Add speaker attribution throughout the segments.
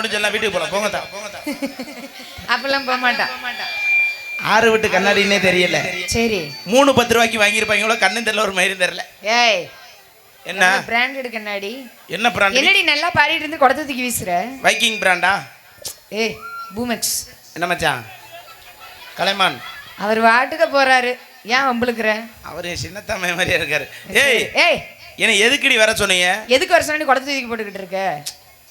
Speaker 1: வீட்டுக்கு போலாம். போங்க தா. போங்க தா
Speaker 2: அப்பெல்லாம் போக மாட்டான்
Speaker 1: ஆறு விட்டு கண்ணாடினே தெரியல.
Speaker 2: சரி.
Speaker 1: மூணு பத்து ரூபாய்க்கு வாங்கியிருப்பாங்களோ கண்ணும் தெரியல ஒரு மயிரும் தெரியல.
Speaker 2: ஏய்
Speaker 1: என்ன?
Speaker 2: பிராண்டட் கண்ணாடி.
Speaker 1: என்ன பிராண்ட்
Speaker 2: என்னடி நல்லா பாடிட்டு இருந்து குடத்தை தூக்கி வீசுற?
Speaker 1: வைக்கிங் பிராண்டா
Speaker 2: ஏய் பூமெக்ஸ்.
Speaker 1: என்ன மச்சான்? கலைமான்.
Speaker 2: அவர் வாட்டுக்க போறாரு. ஏன் வம்பளுக்குற
Speaker 1: அவர் சின்னத்தம்மை மாதிரியே இருக்காரு. ஏய்
Speaker 2: ஏய்.
Speaker 1: என்ன எதுக்குடி வர சொன்னீங்க?
Speaker 2: எதுக்கு வர சொன்னா குடத்தை தூக்கி போட்டுக்கிட்டு இருக்க?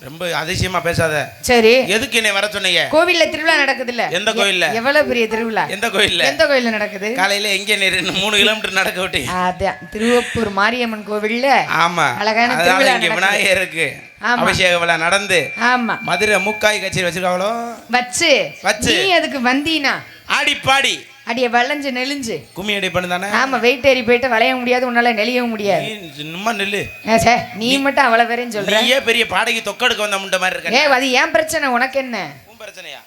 Speaker 1: ரொம்ப அதிசயமா பேசாத.
Speaker 2: சரி.
Speaker 1: எதுக்கு என்னை வர சொன்னீங்க?
Speaker 2: கோவில்ல திருவிழா நடக்குது இல்ல
Speaker 1: எந்த கோயில்ல?
Speaker 2: எவ்வளவு பெரிய திருவிழா?
Speaker 1: எந்த கோயில்ல?
Speaker 2: எந்த கோயில்ல நடக்குது?
Speaker 1: காலையில எங்க ரெண்டு மூணு கிலோமீட்டர் நடக்க விட்டு?
Speaker 2: அதான் திருவப்பூர் மாரியம்மன் கோவில்ல
Speaker 1: ஆமா.
Speaker 2: அழகான திருவிழா.
Speaker 1: விநாயகர் இருக்கு. அபிஷேக விழா நடந்து
Speaker 2: ஆமா.
Speaker 1: மதுரை முக்காய் கச்சேரி வச்சிருக்காங்களோ?
Speaker 2: வச்சு.
Speaker 1: வச்சு.
Speaker 2: நீ அதுக்கு வந்தீனா?
Speaker 1: ஆடி பாடி
Speaker 2: அடிய வளைஞ்சு நெளிஞ்சு.
Speaker 1: கும்மி அடி பண்ணு
Speaker 2: ஆமா வெயிட் ஏறி போயிட்டு வளைய முடியாது உன்னால நெளியவும் முடியாது.
Speaker 1: சும்மா நில்லு.
Speaker 2: சே, நீ மட்டும் அவ்வளவு பேரையும் சொல்ற.
Speaker 1: நீயே பெரிய பாடகி தொக்கடுக்க வந்த முண்ட மாதிரி இருக்க.
Speaker 2: ஏ அது ஏன் பிரச்சனை உனக்கு என்ன?
Speaker 1: உன் பிரச்சனையா?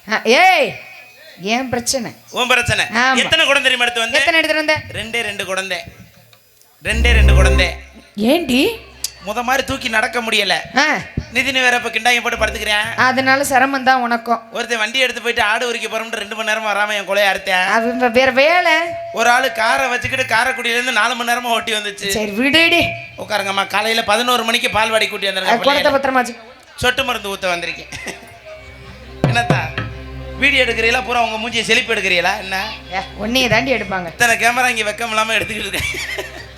Speaker 2: ஏய் ஏன் பிரச்சனை?
Speaker 1: உன் பிரச்சனை. எத்தனை குடம் தெரியுமா எடுத்து வந்து?
Speaker 2: எத்தனை எடுத்துட்டு வந்த?
Speaker 1: ரெண்டே ரெண்டு குழந்தை ரெண்டே ரெண்டு குழந்தை
Speaker 2: ஏண்டி?
Speaker 1: முத மாதிரி தூக்கி நடக்க முடியல. நிதினு வேற இப்ப கிண்டாங்க போட்டு படுத்துக்கிறேன்
Speaker 2: அதனால சிரமம் தான் உனக்கும்.
Speaker 1: ஒருத்தன் வண்டி எடுத்து போயிட்டு ஆடு உரிக்க போறோம்னு ரெண்டு மணி நேரம் வராம என் கொலையை அறுத்தேன்.
Speaker 2: அது வேற வேலை.
Speaker 1: ஒரு ஆளு காரை வச்சுக்கிட்டு காரைக்குடியில இருந்து நாலு மணி நேரமா ஓட்டி வந்துச்சு.
Speaker 2: சரி விடுடி.
Speaker 1: உட்காருங்கம்மா காலையில பதினோரு மணிக்கு பால்வாடி கூட்டி
Speaker 2: அது
Speaker 1: வந்துருங்க
Speaker 2: குடத்தை
Speaker 1: பிள்ளைகளை.
Speaker 2: பத்திரமா வச்சு
Speaker 1: சொட்டு மருந்து ஊத்த வந்திருக்கேன். என்னத்தா வீடியோ எடுக்கிறீங்களா? பூரா உங்க மூஞ்சியை செழிப்பு எடுக்கிறீங்களா? என்ன?
Speaker 2: உன்னைய தாண்டி எடுப்பாங்க.
Speaker 1: இத்தனை கேமரா இங்க வெக்கம் இல்லாம எடுத்துக்கிட்டு இருக்கேன்.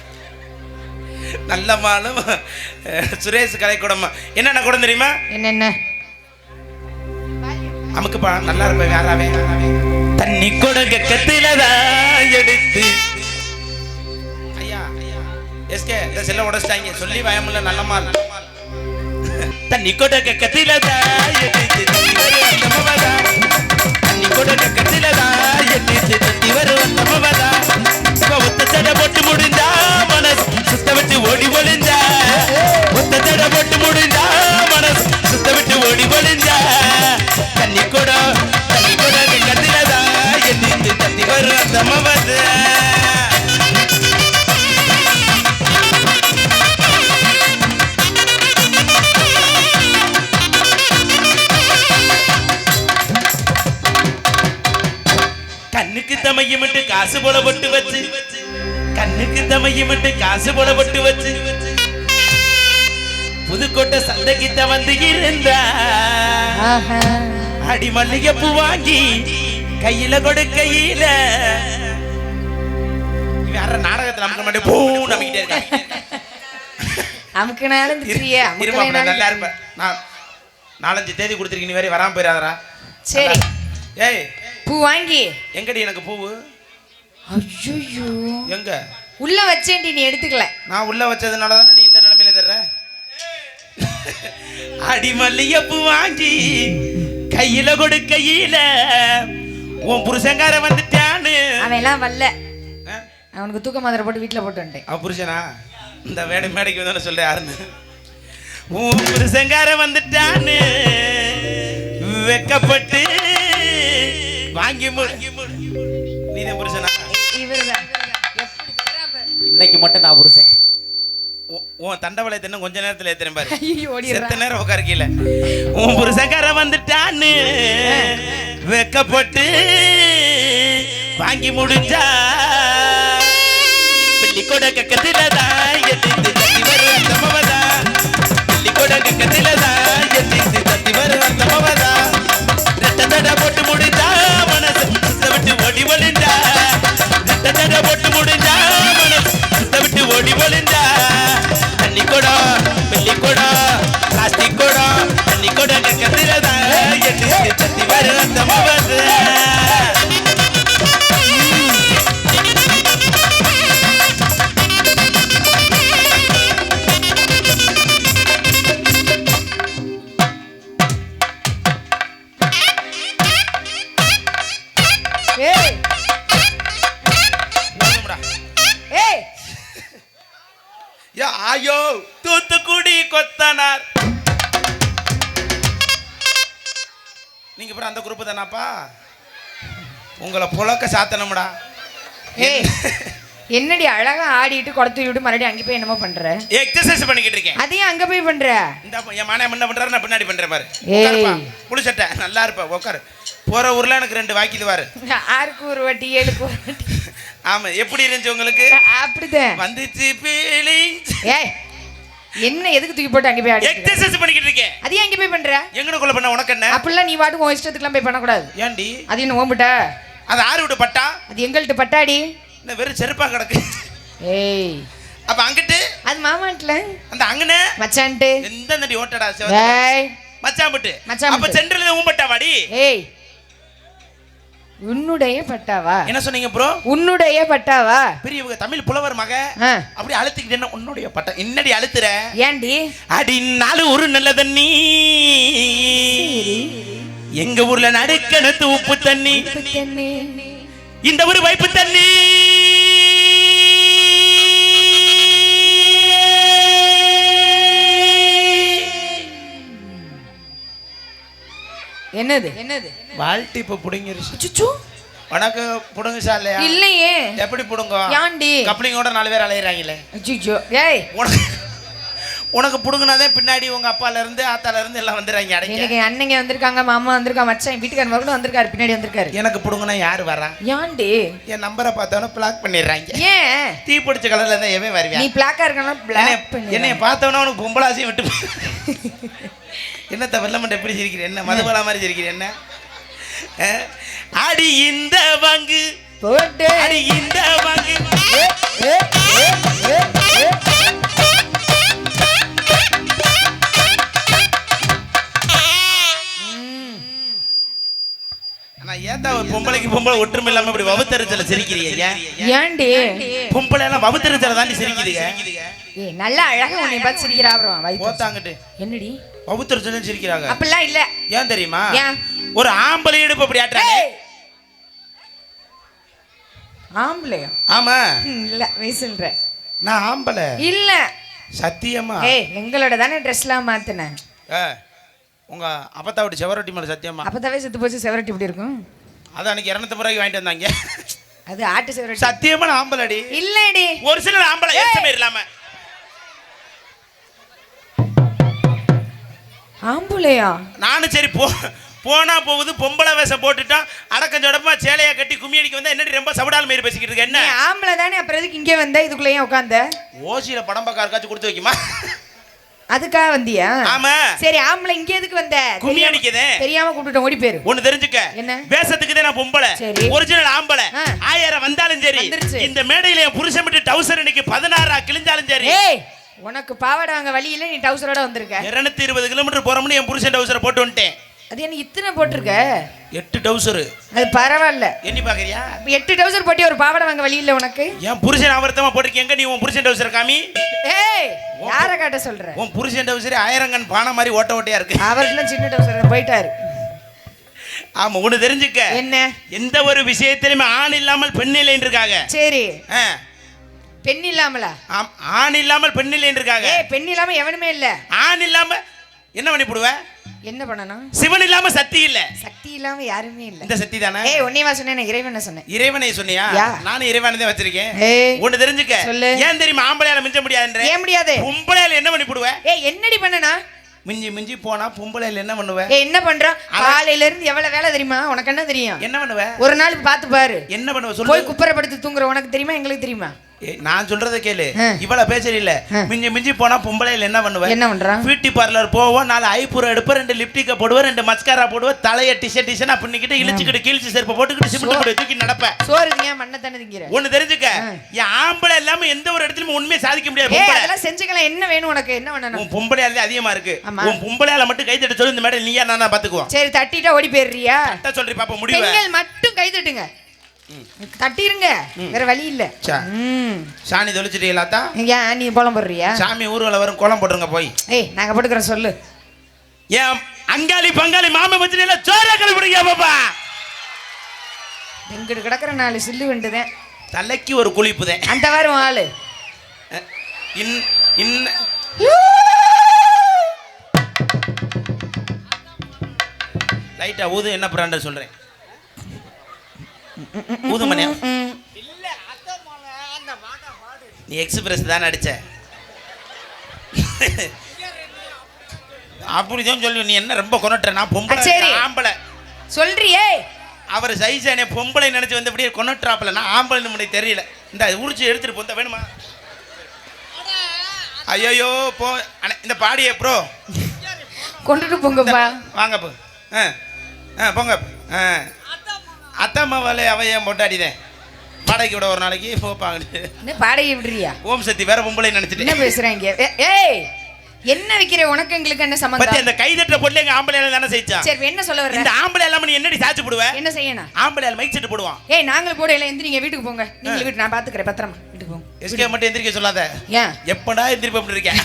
Speaker 1: நல்ல மாலும் சுரேஷ் கலைக்கூடமா என்னென்ன கூடம் தெரியுமா?
Speaker 2: என்னென்ன?
Speaker 1: அமுக்குப்பா நல்லா இருப்பேன் யாராவே தண்ணி கொடுக்க கத்திலதான் எடுத்து. ஐயா எஸ்கே இந்த செல்ல உடச்சிட்டாங்க. சொல்லி பயமில்ல நல்ல மால். தண்ணி கொடுக்க கத்திலதான் எடுத்து. தண்ணி கொடுக்க கத்திலதான் எடுத்து. ஒத்த சடை போட்டு முடிஞ்சா தமையுமிட்டு காசு போல பொட்டு வச்சு. கண்ணுக்கு தமையுமிட்டு காசு போல பொட்டு வச்சு. புதுக்கோட்டை சந்தைக்கிட்ட வந்து இருந்தா. அடி மல்லிகைப்பூ வாங்கி கையில கொடுக்கையில யார நாடகத்துல நமக்கு மட்டும் பூ நம்பிக்கிட்டே இருக்கான்
Speaker 2: அமுக்குனாலும்
Speaker 1: நல்லா இருப்பேன் நான் நாலஞ்சு தேதி கொடுத்துருக்கீங்க வேற வராம போயிடாதடா
Speaker 2: சரி.
Speaker 1: ஏய்
Speaker 2: பூ வாங்கி.
Speaker 1: எங்கடி எனக்கு பூவு?
Speaker 2: ஐயோ
Speaker 1: எங்க?
Speaker 2: உள்ள வச்சேன்டி நீ எடுத்துக்கல.
Speaker 1: நான் உள்ள வச்சதுனால தானே நீ இந்த நிலைமையில தர்ற? அடி மல்லிகைப்பூ வாங்கி கையில கொடுக்கையில உன் புருஷங்கார வந்துட்டான்னு.
Speaker 2: அவன் எல்லாம் வரல? அவனுக்கு தூக்க மாத்திரை போட்டு வீட்டுல போட்டு வந்துட்டேன்.
Speaker 1: அவன் புருஷனா? இந்த வேடை மேடைக்கு வந்து சொல்ற யாருன்னு. உன் புருஷங்கார வந்துட்டான்னு வெக்கப்பட்டு வாங்கி முடி நீதான் புருஷனா
Speaker 2: இவருதான்.
Speaker 3: இன்னைக்கு மட்டும் நான் புருஷன்.
Speaker 1: உன்- உன் தண்டவளை தின்ன கொஞ்ச நேரத்துல ஏத்துறேன் பாரு. செத்த நேரம் உட்கார கீழே உன் புருஷக்கார வந்துட்டான்னு வெக்கப்பட்டு வாங்கி முடிஞ்சா பிள்ளி கூட கக்கத்தில தான் எதிர்த்து வரும். அந்த மவதா பிள்ளி கூட கக்கத்தில தான் ஓடி ஒளிஞ்சா ரெட்ட தடை போட்டு முடிஞ்சா மனசு சுத்த விட்டு ஓடி ஒளிஞ்சா தண்ணி குடம் வெள்ளி குடம் பிளாஸ்டிக் குடம் தண்ணி குடம் கத்திரதா தான் தத்தி வர அந்த மவதா ஐயோ தூத்துக்குடி கொத்தனார். நீங்க அப்புறம் அந்த குரூப் தானாப்பா? உங்களை புழக்க சாத்தணும்டா.
Speaker 2: ஏய் என்னடி அழகா ஆடிட்டு குளத்து விட்டு மறுபடியும் அங்கே போய் என்னமோ பண்ற?
Speaker 1: எக்ஸசைஸ் பண்ணிக்கிட்டு இருக்கேன்.
Speaker 2: அதையும் அங்க போய் பண்ற?
Speaker 1: இந்த என் மானே முன்ன பண்றாரு நான் பின்னாடி பண்றேன் பாரு.
Speaker 2: ஏய்.
Speaker 1: சட்டை நல்லா இருப்ப உட்காரு. போற ஊர்ல எனக்கு ரெண்டு வாக்கிது பாரு.
Speaker 2: ஆறுக்கு ஒரு வாட்டி ஏழுக்கு ஒரு வாட்டி.
Speaker 1: ஆமா எப்படி இருந்துச்சு உங்களுக்கு?
Speaker 2: அப்படிதான்.
Speaker 1: வந்துச்சு feelings.
Speaker 2: ஏய் என்ன எதுக்கு தூக்கி போட்டு அங்கே போய் ஆடி
Speaker 1: எக்ஸசைஸ் பண்ணிக்கிட்டு இருக்கேன்.
Speaker 2: அதையும் அங்கே போய் பண்ற?
Speaker 1: எங்கனக்குள்ள பண்ண உனக்கு என்ன?
Speaker 2: அப்படிலாம் நீ பாட்டுக்கு உன் இஷ்டத்துக்குலாம் போய் பண்ணக்கூடாது.
Speaker 1: ஏன்டி?
Speaker 2: அது என்ன ஓம்பிட்ட?
Speaker 1: அது ஆறு விட்டு பட்டா?
Speaker 2: அது எங்கள்கிட்ட பட்டாடி?
Speaker 1: இந்த வெறும் செருப்பா கிடக்கு.
Speaker 2: ஏய்.
Speaker 1: அப்ப அங்கிட்டு?
Speaker 2: அது மாமான்ட்டுல.
Speaker 1: அந்த அங்கனே
Speaker 2: மச்சான்ட்டு.
Speaker 1: எந்த நடி ஓட்டடா மச்சான் பட்டு
Speaker 2: மச்சான்
Speaker 1: அப்ப
Speaker 2: பட்டு.
Speaker 1: சென்டர்ல ஊம்பட்டா வாடி
Speaker 2: ஏய். உன்னுடைய பட்டாவா?
Speaker 1: என்ன சொன்னீங்க ப்ரோ
Speaker 2: உன்னுடைய பட்டாவா?
Speaker 1: பெரியவங்க தமிழ் புலவர் மக. அப்படி அழுத்திக்கிட்டு உன்னுடைய பட்டம் என்னடி அழுத்துற?
Speaker 2: ஏன்டி
Speaker 1: அடி நாலு ஒரு நல்ல தண்ணி எங்க ஊர்ல நடுக்கணத்து உப்பு தண்ணி. இந்த ஒரு வைப்பு தண்ணி.
Speaker 2: என்னது? என்னது?
Speaker 1: வாழ்த்து இப்ப புடுங்கிருச்சு.
Speaker 2: சுச்சு
Speaker 1: உனக்கு புடுங்க சாலையா
Speaker 2: இல்லையே.
Speaker 1: எப்படி புடுங்க?
Speaker 2: ஏன்டி
Speaker 1: கப்ளிங்கோட நாலு பேர் அலையிறாங்களே.
Speaker 2: அச்சோ ஏய்.
Speaker 1: உனக்கு உனக்கு புடுங்கினாதே பின்னாடி உங்க அப்பால இருந்து ஆத்தால இருந்து எல்லாம் வந்துடுறாங்க அடைக்க
Speaker 2: எனக்கு என் அண்ணங்க வந்திருக்காங்க மாமா வந்திருக்கா மச்சான் வீட்டுக்காரர் கூட வந்திருக்காரு பின்னாடி வந்திருக்காரு.
Speaker 1: எனக்கு புடுங்கினா யாரு வரா?
Speaker 2: ஏன்டி
Speaker 1: என் நம்பரை பார்த்தவன பிளாக் பண்ணிடுறாங்க.
Speaker 2: ஏன்?
Speaker 1: தீ பிடிச்ச கலர்ல இருந்தா எவன்
Speaker 2: நீ
Speaker 1: வருவியா
Speaker 2: பிளாக்கா இருக்கலாம் பிளாக்
Speaker 1: என்னைய பார்த்தவன உனக்கு பொம்பளாசியும் விட்டு. என்னத்த வெள்ளமண்ட எப்படி சிரிக்கிற என்ன? மதுபாலா மாதிரி சிரிக்கிற என்ன? அடி இந்த
Speaker 2: போட்டு.
Speaker 1: அடி இந்த ஏத்தா ஒரு பொம்பளைக்கு பொம்பளை ஒற்றுமை இல்லாம இப்படி வவுத்தறிச்சல சிரிக்கிறீங்க ஏன்
Speaker 2: ஏன்டி?
Speaker 1: பொம்பளை எல்லாம் வவுத்தறிச்சல தாண்டி சிரிக்குதுங்க.
Speaker 2: ஏய் நல்லா அழகா உன்னை பார்த்து சிரிக்கிறா அப்புறம் வயித்து
Speaker 1: போத்தாங்கிட்டு
Speaker 2: என்னடி?
Speaker 1: வவுத்தறிச்சலும் சிரிக்கிறாங்க.
Speaker 2: அப்படிலாம் இல்ல.
Speaker 1: ஏன் தெரியுமா? ஒரு ஆம்பளை இடுப்பு அப்படி ஆட்டுறாங்க.
Speaker 2: ஆம்பளையா?
Speaker 1: ஆமா.
Speaker 2: இல்ல வயசுன்ற
Speaker 1: நான் ஆம்பளை.
Speaker 2: இல்ல.
Speaker 1: சத்தியமா?
Speaker 2: ஏய் எங்களோட தானே ட்ரெஸ்லாம் மாத்தினேன்
Speaker 1: உங்க அப்பத்தா விட்டு செவரொட்டி மேல சத்தியமா?
Speaker 2: அப்பதாவே செத்து போச்சு செவரட்டி இப்படி இருக்கும்?
Speaker 1: அது அன்னைக்கு இரநூத்தி ரூபாய்க்கு வாங்கிட்டு வந்தாங்க.
Speaker 2: அது ஆட்டு செவரட்டி.
Speaker 1: சத்தியமா நான் ஆம்பளடி?
Speaker 2: இல்லடி.
Speaker 1: ஒரு சிலர் ஆம்பளை ஏசமே இல்லாம.
Speaker 2: ஆம்பளையா
Speaker 1: நானும் சரி போ போனா போகுது பொம்பளை வேஷம் போட்டுட்டான் அடக்கம் சொடப்பா சேலையா கட்டி கும்மி அடிக்க வந்தா என்னடி ரொம்ப சவுடால் மாரி பேசிக்கிட்டு இருக்க என்ன?
Speaker 2: ஆம்பளை தானே அப்புறம் எதுக்கு இங்கே வந்த? இதுக்குள்ள ஏன் உட்காந்த
Speaker 1: ஓசியில படம் பார்க்க யாருக்காச்சும் கொடுத்து வைக்குமா?
Speaker 2: அதுக்காக வந்தியா?
Speaker 1: ஆமா.
Speaker 2: சரி ஆம்பளை இங்க எதுக்கு வந்த?
Speaker 1: கும்மி அடிக்குதே.
Speaker 2: தெரியாம கூப்பிட்டுட்டோம் ஓடி போயிரு.
Speaker 1: ஒண்ணு தெரிஞ்சுக்க.
Speaker 2: என்ன?
Speaker 1: வேஷத்துக்கு தான் நான் பொம்பளை.
Speaker 2: சரி.
Speaker 1: ஒரிஜினல் ஆம்பளை. ஆயிரம் வந்தாலும் சரி. இந்த மேடையில என் புருஷன் விட்டு டவுசர் இன்னைக்கு பதினாறா கிழிஞ்சாலும் சரி.
Speaker 2: ஏய் உனக்கு பாவாடை வாங்க வழி இல்ல நீ டவுசரோட வந்திருக்க.
Speaker 1: இருநூத்தி இருபது கிலோமீட்டர் போறோம்னு என் புருஷன் டவுசரை போட்டு வந்துட்டேன்.
Speaker 2: அது என்ன இத்தனை போட்டிருக்க?
Speaker 1: எட்டு டவுசரு
Speaker 2: அது பரவாயில்ல.
Speaker 1: எண்ணி பாக்குறியா?
Speaker 2: எட்டு டவுசர் போட்டி ஒரு பாவாடை வாங்க வழி இல்ல உனக்கு?
Speaker 1: என் புருஷன் அவர்த்தமா போட்டிருக்கீங்க நீ உன் புருஷன் டவுசர் காமி?
Speaker 2: ஏய் யார காட்ட சொல்ற?
Speaker 1: உன் புருஷன் டவுசர் ஆயிரங்கன் பானை மாதிரி ஓட்ட ஓட்டையா இருக்கு.
Speaker 2: அவர்லாம் சின்ன டவுசர் போயிட்டாரு.
Speaker 1: ஆமா ஒண்ணு தெரிஞ்சுக்க.
Speaker 2: என்ன?
Speaker 1: எந்த ஒரு விஷயத்திலுமே ஆண் இல்லாமல் பெண் இல்லைன்னு இருக்காங்க
Speaker 2: சரி.
Speaker 1: ஆ.
Speaker 2: பெண் இல்லாமலா?
Speaker 1: ஆண் இல்லாமல் பெண் இல்லைன்னு இருக்காங்க
Speaker 2: ஏய் பெண் இல்லாம எவனுமே இல்ல.
Speaker 1: ஆண் இல்லாம என்ன பண்ணி போடுவ
Speaker 2: என்ன பண்ணணும்?
Speaker 1: சிவன் இல்லாம சக்தி இல்ல.
Speaker 2: சக்தி இல்லாம யாருமே இல்ல.
Speaker 1: இந்த சக்தி தானே?
Speaker 2: ஏய் உன்னையவா சொன்னேன் இறைவனை சொன்னேன்.
Speaker 1: இறைவனை சொன்னியா. நானும் இறைவனை தான் வச்சிருக்கேன். ஒண்ணு தெரிஞ்சுக்க. ஏன் தெரியுமா? ஆம்பளையால மிஞ்ச முடியாதுன்ற.
Speaker 2: ஏன் முடியாது?
Speaker 1: பொம்பளையால என்ன பண்ணி போடுவ
Speaker 2: ஏய் என்னடி பண்ணனா?
Speaker 1: மிஞ்சி மிஞ்சி போனா பொம்பளையால என்ன பண்ணுவ?
Speaker 2: ஏய் என்ன பண்றோம் காலையில இருந்து எவ்வளவு வேலை தெரியுமா? உனக்கு என்ன தெரியும்?
Speaker 1: என்ன பண்ணுவ?
Speaker 2: ஒரு நாள் பார்த்து பாரு.
Speaker 1: என்ன பண்ணுவ?
Speaker 2: போய் குப்பரை படுத்து தூங்குற உனக்கு தெரியுமா? எங்களுக்கு தெரியுமா?
Speaker 1: நான் சொல்றத கேளு. இவ்வளவு பேசுற இல்ல. மிஞ்சி மிஞ்சி போனா பொம்பளையில என்ன பண்ணுவ?
Speaker 2: என்ன பண்றான்
Speaker 1: பியூட்டி பார்லர் போவோம் நாலு ஐப்புறம் எடுப்ப ரெண்டு லிப்டிக்க போடுவேன் ரெண்டு மஸ்காரா போடுவேன் தலைய டிஷர்ட் டிஷர்ட் பண்ணிக்கிட்டு இழிச்சுக்கிட்டு கீழ்ச்சி செருப்பை போட்டுக்கிட்டு சிமெண்ட் கூட தூக்கி நடப்பேன்
Speaker 2: சோறு திங்க மண்ணை தானே திங்கிற?
Speaker 1: ஒண்ணு தெரிஞ்சுக்க. என் ஆம்பளை இல்லாம எந்த ஒரு இடத்துலயும் உண்மையை சாதிக்க முடியாது.
Speaker 2: அதெல்லாம் செஞ்சுக்கலாம். என்ன வேணும் உனக்கு? என்ன பண்ணணும்
Speaker 1: உன் பொம்பளையால அதிகமா இருக்கு. உன் பொம்பளையால மட்டும் கை தட்ட சொல்லி இந்த மேடம் நீயா நானா பாத்துக்குவோம்.
Speaker 2: சரி தட்டிட்டா ஓடி போயிடுறியா?
Speaker 1: சொல்றி பாப்பா
Speaker 2: பெண்கள் மட்டும் கை தட்டுங்க. தட்டிருங்க. வேற வழி இல்ல.
Speaker 1: சாணி தொலைச்சிட்டீங்களாத்தா
Speaker 2: ஏன் நீ கோலம் போடுறியா?
Speaker 1: சாமி ஊர்வலம் வரும் கோலம் போட்டுருங்க போய்.
Speaker 2: ஏய் நாங்க போட்டுக்கிறோம் சொல்லு.
Speaker 1: ஏன் அங்காளி பங்காளி மாம மச்சினில சோற கழுவிடுங்க பாப்பா
Speaker 2: எங்கிட்டு கிடக்குற நாலு சில்லு வேண்டுதேன்.
Speaker 1: தலைக்கு ஒரு குளிப்புதேன்.
Speaker 2: அந்த வாரம் ஆளு.
Speaker 1: இன் இன்ன லைட்டா ஊது என்ன பிராண்ட் சொல்றேன்? ஊது மணியா
Speaker 2: ம்.
Speaker 3: இல்ல அத்தை மகன் அந்த
Speaker 1: நீ எக்ஸ்பிரஸ் தானே அடிச்ச. அப்படிதான் சொல்லி நீ என்ன ரொம்ப கொண்டுட்ட நான் பொம்பளை. ஆம்பளை.
Speaker 2: சொல்றியே.
Speaker 1: அவர் சைஸ் என்னை பொம்பளை நினைச்சு வந்து அப்படியே கொண்டுட்ராப்பில் நான் ஆம்பளை நம்மளுக்கு தெரியல. இந்த உரிச்சு எடுத்துட்டு போந்த வேணுமா? ஐயோ போ. அண்ணே, இந்த பாடியே ப்ரோ.
Speaker 2: கொண்டுட்டு போங்கப்பா.
Speaker 1: வாங்க போ. ஆ ஆ போங்க. ஆ. அத்தம்மா வேலை அவ ஏன் பொட்டாடிதேன் வாடகைக்கு விட ஒரு நாளைக்கு போப்பாங்க
Speaker 2: என்ன பாடகை விடுறியா?
Speaker 1: ஓம் சக்தி வேற பொம்பளை
Speaker 2: என்ன
Speaker 1: நினைச்சிட்டு.
Speaker 2: பேசுறாங்க ஏ- ஏய் என்ன வைக்கிற? உனக்கு எங்களுக்கு என்ன
Speaker 1: பத்தி
Speaker 2: சம்பந்தம்
Speaker 1: அந்த கைதட்டுற பொண்ணு எங்க ஆம்பளை தானே செய்ச்சான்
Speaker 2: சரி என்ன சொல்ல வர்ற?
Speaker 1: இந்த ஆம்பளை எல்லாம் நீ என்னடி சாச்சு போடுவ?
Speaker 2: என்ன செய்யணும்?
Speaker 1: ஆம்பளை மைக் செட்டு போடுவான்.
Speaker 2: ஏய் நாங்களும் போட எல்லாம் எந்திரிங்க வீட்டுக்கு போங்க. நீங்க வீட்டு நான் பாத்துக்கிறேன் பத்திரமா வீட்டுக்கு போங்க.
Speaker 1: எஸ்கே மட்டும் எந்திரிக்க சொல்லாத.
Speaker 2: ஏன்?
Speaker 1: எப்படா எந்திரிப்ப அப்படி இருக்கேன்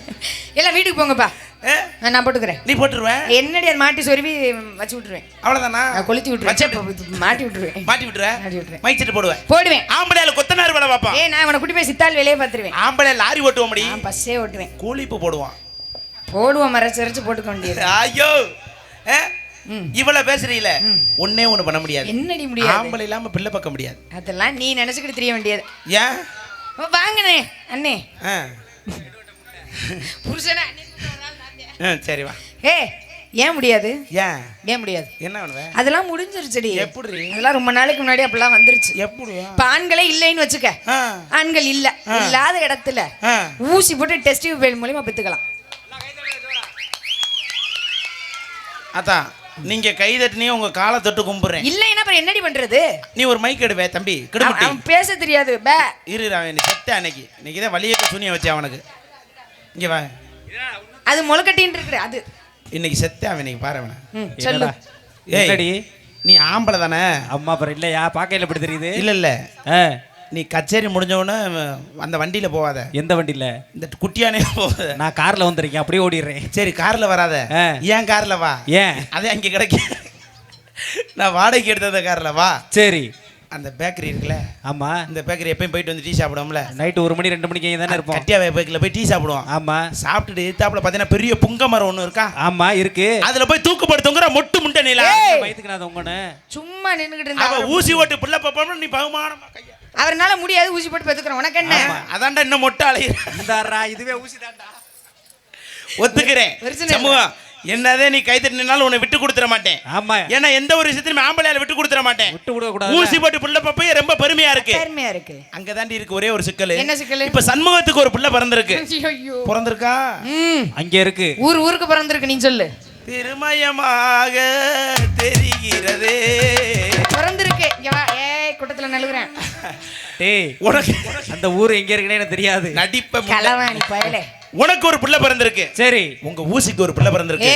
Speaker 2: எல்லாம் வீட்டுக்கு போங்கப்பா.
Speaker 1: ஏ,
Speaker 2: நான் போட்டுக்கிறேன்.
Speaker 1: நீ போட்டுருவேன்
Speaker 2: என்னடி அது மாட்டி சொருவி வச்சு விட்டுருவேன்.
Speaker 1: அவ்வளவுதானா?
Speaker 2: நான் கொளுத்தி விட்டுருவேன். மாட்டி விட்டுருவேன்.
Speaker 1: மாட்டி விட்டுருவேன்.
Speaker 2: மாட்டி விட்டுருவேன்.
Speaker 1: மைக் செட்டு போடுவேன்
Speaker 2: போடுவேன்.
Speaker 1: ஆம்பளையால கொத்தனார் வேலை பார்ப்பான்
Speaker 2: ஏய் நான் உன குட்டி போய் சித்தாள் வேலையை பார்த்துருவேன்.
Speaker 1: ஆம்பளை லாரி ஓட்டுவோம் முடி
Speaker 2: பஸ்ஸே ஓட்டுவேன்.
Speaker 1: கூலிப்பு போடுவான்.
Speaker 2: போடுவோம் மறைச்சு மறைச்சு போட்டுக்க வேண்டியது.
Speaker 1: ஐயோ! ஏ. இவ்வளவு பேசுறீல? ஒன்னே ஒண்ணு பண்ண முடியாது.
Speaker 2: என்னடி முடியாது?
Speaker 1: ஆம்பளை இல்லாம பிள்ளை பார்க்க முடியாது.
Speaker 2: அதெல்லாம் நீ நினைச்சுக்கிட்டு தெரிய வேண்டியது.
Speaker 1: ஏன்?
Speaker 2: வாங்கண்ணே அண்ணே. புருஷனே
Speaker 1: சரி வா.
Speaker 2: ஏ ஏன் முடியாது?
Speaker 1: ஏன்?
Speaker 2: ஏன் முடியாது?
Speaker 1: என்ன பண்ணுவேன்
Speaker 2: அதெல்லாம் முடிஞ்சிருச்சுடி.
Speaker 1: எப்படி
Speaker 2: அதெல்லாம் ரொம்ப நாளைக்கு முன்னாடி அப்படிலாம் வந்துருச்சு.
Speaker 1: எப்படி
Speaker 2: இப்ப ஆண்களே இல்லைன்னு வச்சுக்க. ஆண்கள் இல்ல. இல்லாத இடத்துல. ஊசி போட்டு டெஸ்ட் டியூப் மூலியமா பெத்துக்கலாம்.
Speaker 1: அதான். நீங்க கை தட்டினே உங்க காலை தொட்டு கும்பிடுறேன்.
Speaker 2: இல்லைன்னா அப்புறம் என்னடி பண்றது?
Speaker 1: நீ ஒரு மைக் எடுவே தம்பி கிடுமுட்டி.
Speaker 2: அவன் பேச தெரியாது பே.
Speaker 1: இரு அவன் நீ செத்த அன்னைக்கு. இன்னைக்கு தான் வழியே சூனிய வச்சேன் அவனுக்கு. இங்க வா.
Speaker 2: அது முளைக்கட்டின்னு இருக்கு அது.
Speaker 1: இன்னைக்கு செத்த அவன் இன்னைக்கு பாரு அவனை.
Speaker 2: ம், சொல்லு.
Speaker 3: என்னடா?
Speaker 1: ஏய்.
Speaker 3: என்னடி?
Speaker 1: நீ ஆம்பளை தானே?
Speaker 3: அம்மா அப்புறம் இல்லையா? பாக்கையில எப்படி தெரியுது?
Speaker 1: இல்ல இல்ல.
Speaker 3: ஆ,
Speaker 1: நீ கச்சேரி முடிஞ்ச உடனே அந்த வண்டியில போவாத
Speaker 3: எந்த வண்டியில?
Speaker 1: இந்த குட்டியானே போவாத
Speaker 3: நான் கார்ல வந்திருக்கேன் அப்படியே ஓடிடுறேன்.
Speaker 1: சரி கார்ல வராத.
Speaker 3: ஆ.
Speaker 1: ஏன் கார்ல வா?
Speaker 3: ஏன்?
Speaker 1: அதே அங்கே கிடைக்க. நான் வாடகைக்கு எடுத்தத கார்ல வா.
Speaker 3: சரி.
Speaker 1: அந்த பேக்கரி இருக்குல்ல?
Speaker 3: ஆமா.
Speaker 1: இந்த பேக்கரி எப்பயும் போயிட்டு வந்து டீ சாப்பிடுவோம்ல.
Speaker 3: நைட்டு ஒரு மணி ரெண்டு மணிக்கு தானே இருப்போம்.
Speaker 1: கட்டியா பேக்கரியில் போய் டீ சாப்பிடுவோம்.
Speaker 3: ஆமா.
Speaker 1: சாப்பிட்டுட்டு எத்தாப்புல பார்த்தீங்கன்னா பெரிய புங்க மரம் ஒன்று இருக்கா?
Speaker 3: ஆமா இருக்கு.
Speaker 1: அதுல போய் தூக்குப்படுத்துங்கிற மொட்டு முட்டை நீலா.
Speaker 3: வயிற்றுக்கு நான் உங்கன்னு.
Speaker 2: சும்மா நின்னுகிட்டு
Speaker 1: அவ
Speaker 2: இருந்தா
Speaker 1: ஊசி ஓட்டு புள்ள பாப்பா நீ பகுமானமா கையா
Speaker 2: அவர்னால முடியாது ஊசி போட்டு பெத்துக்கிறோம் உனக்கு என்ன?
Speaker 1: அதான்டா இன்னும் மொட்டை அலையிற.
Speaker 3: இந்தாரா இதுவே ஊசி தான்டா.
Speaker 1: ஒத்துக்கிறேன். சமூகம் என்னதே நீ கை தட்டினாலும் உன்னை விட்டு கொடுத்துற மாட்டேன்.
Speaker 3: ஆமா.
Speaker 1: ஏன்னா எந்த ஒரு விஷயத்திலுமே ஆம்பளையால விட்டு கொடுத்துற மாட்டேன்.
Speaker 3: விட்டு கொடுக்க கூடாது
Speaker 1: ஊசி போட்டு புள்ள பாப்பையே ரொம்ப பெருமையா இருக்கு.
Speaker 2: பெருமையா இருக்கு.
Speaker 1: அங்கதாண்டி இருக்கு ஒரே ஒரு சிக்கல்.
Speaker 2: என்ன சிக்கலு?
Speaker 1: இப்ப சண்முகத்துக்கு ஒரு புள்ள பிறந்திருக்கு.
Speaker 2: ஐயோ
Speaker 1: பிறந்திருக்கா?
Speaker 2: ம்.
Speaker 3: அங்க இருக்கு.
Speaker 2: ஊர் ஊருக்கு பிறந்திருக்கு நீ சொல்லு.
Speaker 1: திருமயமாக தெரிகிறதே.
Speaker 2: பிறந்திருக்கு. கூட்டத்துல நழுகுறேன்
Speaker 3: டேய்
Speaker 1: உனக்கு
Speaker 3: அந்த ஊர் எங்க இருக்குன்னு எனக்கு தெரியாது.
Speaker 1: நடிப்ப
Speaker 2: கலவாணி பயலே.
Speaker 1: உனக்கு ஒரு புள்ள பிறந்திருக்கு.
Speaker 3: சரி.
Speaker 1: உங்க ஊசிக்கு ஒரு புள்ள பிறந்திருக்கு.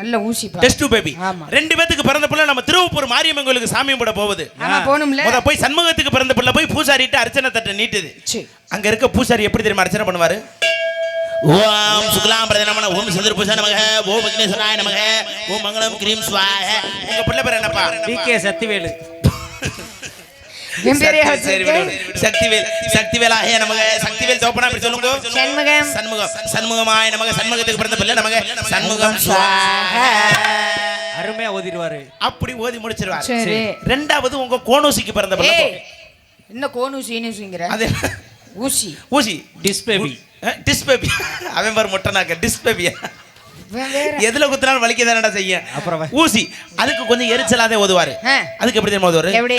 Speaker 2: நல்ல ஊசி பா.
Speaker 1: Test baby. ரெண்டு பேத்துக்கு பிறந்த புள்ள நம்ம திருவப்பூர் மாரியம்மன் கோயிலுக்கு சாமி கும்பிட போகுது.
Speaker 2: ஆமா போகணும்ல.
Speaker 1: முத போய் சண்முகத்துக்கு பிறந்த புள்ள போய் பூசாரிட்டு அர்ச்சனை தட்டை நீட்டுது. அங்க இருக்க பூசாரி எப்படி தெரியுமா அர்ச்சனை பண்ணுவாரு? ஓம் சுக்லாம் பிரதனமன ஓம் சந்திர பூசா நமக ஓம் விக்னேஸ்வராய நமக ஓம் மங்களம் கிரீம் ஸ்வாஹ உங்க பிள்ளை பேர் என்னப்பா?
Speaker 3: டி கே சத்திவேலு
Speaker 1: சக்திவேல் சக்திவேலாய நமக. சக்திவேல் தோப்பனா அப்படி சொல்லுங்க.
Speaker 2: சண்முகம்.
Speaker 1: சண்முகம். சண்முகமாய நமக. சண்முகத்துக்கு பிறந்த பிள்ளை நமக. சண்முகம் ஸ்வாஹ
Speaker 3: அருமையா ஓதிடுவாரு.
Speaker 1: அப்படி ஓதி முடிச்சிருவார்.
Speaker 2: சரி.
Speaker 1: ரெண்டாவது உங்க கோணூசிக்கு பிறந்த பிள்ளை
Speaker 2: என்ன கோனூசி ஈனூசிங்கிற
Speaker 1: அது
Speaker 2: ஊசி.
Speaker 1: ஊசி.
Speaker 3: டிஸ்பேபி
Speaker 1: டிஸ்பேபி அவன் பாரு மொட்டனாக்க டிஸ்பேபியா எதுல குத்துனாலும் வலிக்க தானடா செய்யும்?
Speaker 3: அப்புறம்
Speaker 1: ஊசி. அதுக்கு கொஞ்சம் எரிச்சலாதே ஓதுவாரு. அதுக்கு எப்படி தெரியுமா ஓதுவாரு?
Speaker 2: எப்படி?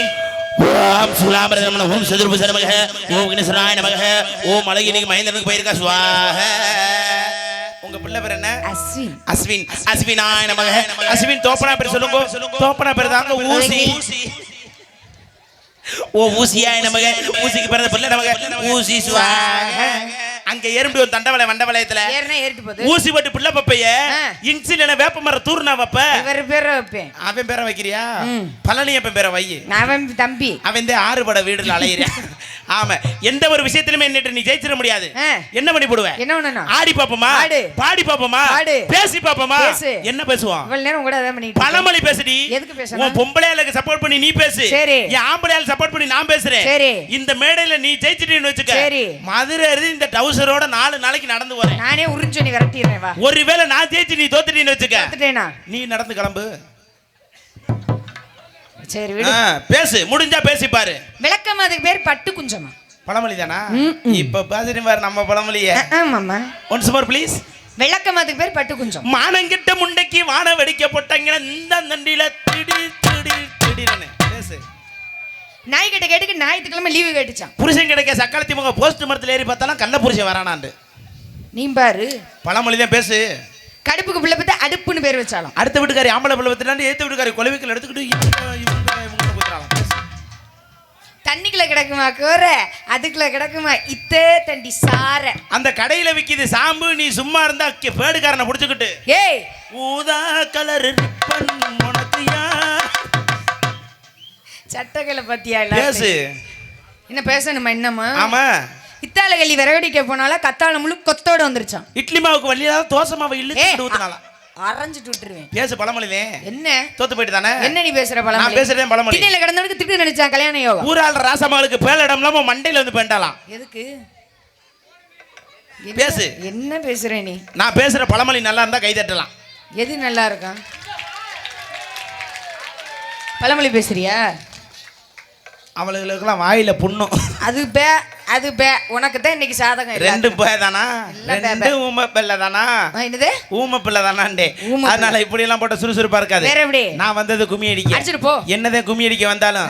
Speaker 1: ஓம் சுலாமர நமக ஓம் சதுர்புச நமக ஓம் விக்னேஸ்வராய நமக ஓம் அழகினிக்கு மகேந்திரனுக்கு போயிருக்கா சுவாஹ. உங்க பிள்ளை பேர் என்ன?
Speaker 2: அஸ்வின்.
Speaker 1: அஸ்வின். அஸ்வினாய நமக. அஸ்வின் தோப்பனா பேர் சொல்லுங்க. தோப்பனா பேர் தாங்க ஊசி. ஓ ஊசியாய நமக. ஊசிக்கு பிறந்த பிள்ளை நமக. ஊசி சுவாஹ. அங்க எறும்பி தண்டவளை வண்டவளையத்துல
Speaker 2: ஏறினா ஏறிட்டு போகுது
Speaker 1: ஊசி போட்டு பிள்ளை பப்பைய
Speaker 2: ஆ.
Speaker 1: இன்சில வேப்ப மரம் தூர்னா வப்ப
Speaker 2: இவர் பேரை வைப்பேன்
Speaker 1: அவன் பேரை வைக்கிறியா
Speaker 2: ம்.
Speaker 1: பழனி அப்பன் பேரை வை
Speaker 2: அவன் தம்பி
Speaker 1: அவன் இந்த ஆறுபட வீடுல அலையிறான் ஆமா எந்த ஒரு விஷயத்திலுமே என்னட்டு நீ ஜெயிச்சிட முடியாது. என்ன பண்ணி போடுவ
Speaker 2: என்ன ஒண்ணுனா
Speaker 1: ஆடி பாப்போமா. பாடி பாப்போமா
Speaker 2: ஆடு.
Speaker 1: பேசி பாப்போமா. என்ன பேசுவோம்
Speaker 2: இவ்வளவு நேரம் கூட அதான் இருக்கேன்.
Speaker 1: பழமொழி பேசுடி
Speaker 2: எதுக்கு பேசணும்?
Speaker 1: உன் பொம்பளையாளுக்கு சப்போர்ட் பண்ணி நீ பேசு
Speaker 2: சரி.
Speaker 1: என் ஆம்பளையாள் சப்போர்ட் பண்ணி நான் பேசுறேன்
Speaker 2: சரி.
Speaker 1: இந்த மேடையில நீ ஜெயிச்சிட்டீன்னு வச்சுக்க
Speaker 2: சரி.
Speaker 1: மதுரை இந்த டவுசரோட நாலு நாளைக்கு நடந்து வரேன்
Speaker 2: நானே உறிஞ்சு நீ விரட்டிடுறேன் வா.
Speaker 1: ஒருவேளை நான் ஜெயிச்சு நீ தோத்துட்டீன்னு வச்சுக்க.
Speaker 2: பார்த்துட்டேனா
Speaker 1: நீ நடந்து கிளம்பு.
Speaker 2: சரி விடு.
Speaker 1: ஆ, பேசு. முடிஞ்சா பேசி பாரு.
Speaker 2: விளக்கம் அதுக்கு பேர் பட்டு குஞ்சமா
Speaker 1: பழமொழி தானா? இப்ப பாத்துட்டு பாரு நம்ம பழமொழிய.
Speaker 2: ஆமாம்மா
Speaker 1: ஒன்ஸ் மோர் ப்ளீஸ்
Speaker 2: விளக்கமாத்துக்கு பேர் பட்டு குஞ்சம்.
Speaker 1: மானங்கிட்ட முண்டைக்கு வான வெடிக்க போட்டாங்க இந்த நண்டில திடீர் திடீர் திடீர்னு.
Speaker 2: நாய் கிட்ட கேட்டுக்கு ஞாயிற்றுக்கிழமை லீவு கேட்டுச்சான்
Speaker 1: புருஷன் கிடைக்க சக்காலத்தி முக போஸ்ட் மரத்துல ஏறி பார்த்தாலும் கள்ள புருஷன் வரானாண்டு
Speaker 2: நீ பாரு.
Speaker 1: பழமொழி தான் பேசு.
Speaker 2: கடுப்புக்கு பிள்ளை பார்த்து அடுப்புன்னு பேர் வச்சாலும்.
Speaker 1: அடுத்த வீட்டுக்காரி ஆம்பளை பிள்ளை பத்தினாண்டு ஏத்த வீட்டுக்காரி கொலவிக்கல் எடுத்துக்கிட்டு
Speaker 2: தண்ணிக்குள்ள கிடக்குமா கோர? அதுக்குள்ள கிடக்குமா இத்தே தண்டி சார
Speaker 1: அந்த கடையில விக்கிது சாம்பு நீ சும்மா இருந்தா பேடுக்காரனை புடிச்சுக்கிட்டு.
Speaker 2: ஏய்.
Speaker 1: ஊதா கலர் ரிப்பன்?
Speaker 2: சட்டங்களை பத்தியா
Speaker 1: பேசு.
Speaker 2: எல்லாரும் என்ன பேசணுமா என்னம்மா
Speaker 1: ஆமா.
Speaker 2: இத்தால கள்ளி விறகடிக்க போனால கத்தாழ முழு கொத்தோட வந்துருச்சான்
Speaker 1: இட்லி மாவுக்கு வழியா தோசை மாவை இழுத்து ஊத்துனாலாம்
Speaker 2: அரைஞ்சிட்டு விட்டுருவேன்.
Speaker 1: பேசு பழமொழிலே
Speaker 2: என்ன?
Speaker 1: தோத்து போயிட்டு தானே
Speaker 2: என்ன நீ பேசுற
Speaker 1: நான்
Speaker 2: பழமொழி
Speaker 1: பேசுறதே பழமொழி.
Speaker 2: திண்ணையில கிடந்தவனுக்கு திட்டு நினைச்சான் கல்யாண யோகம்.
Speaker 1: ஊராள் ராசமகளுக்கு பேலிடம் இல்லாம மண்டையில வந்து பெண்டாலாம்
Speaker 2: எதுக்கு?
Speaker 1: பேசு.
Speaker 2: என்ன பேசுற நீ?
Speaker 1: நான் பேசுற பழமொழி நல்லா இருந்தா கை தட்டலாம்.
Speaker 2: எது நல்லா இருக்கும் பழமொழி பேசுறியா?
Speaker 1: அவளுகளுக்கெல்லாம் வாயில புண்ணும்
Speaker 2: அது பே அது பே. உனக்கு தான் இன்னைக்கு சாதகம்.
Speaker 1: ரெண்டு பே தானா? ரெண்டு ஊமை பிள்ளை தானா?
Speaker 2: என்னது?
Speaker 1: ஊமை பிள்ளை தானாண்டே. அதனால இப்படி எல்லாம் போட்ட சுறுசுறுப்பா இருக்காது.
Speaker 2: வேற எப்படி?
Speaker 1: நான் வந்தது கும்மி அடிக்க.
Speaker 2: அடிச்சிட்டு போ.
Speaker 1: என்னதான் கும்மி அடிக்க வந்தாலும்.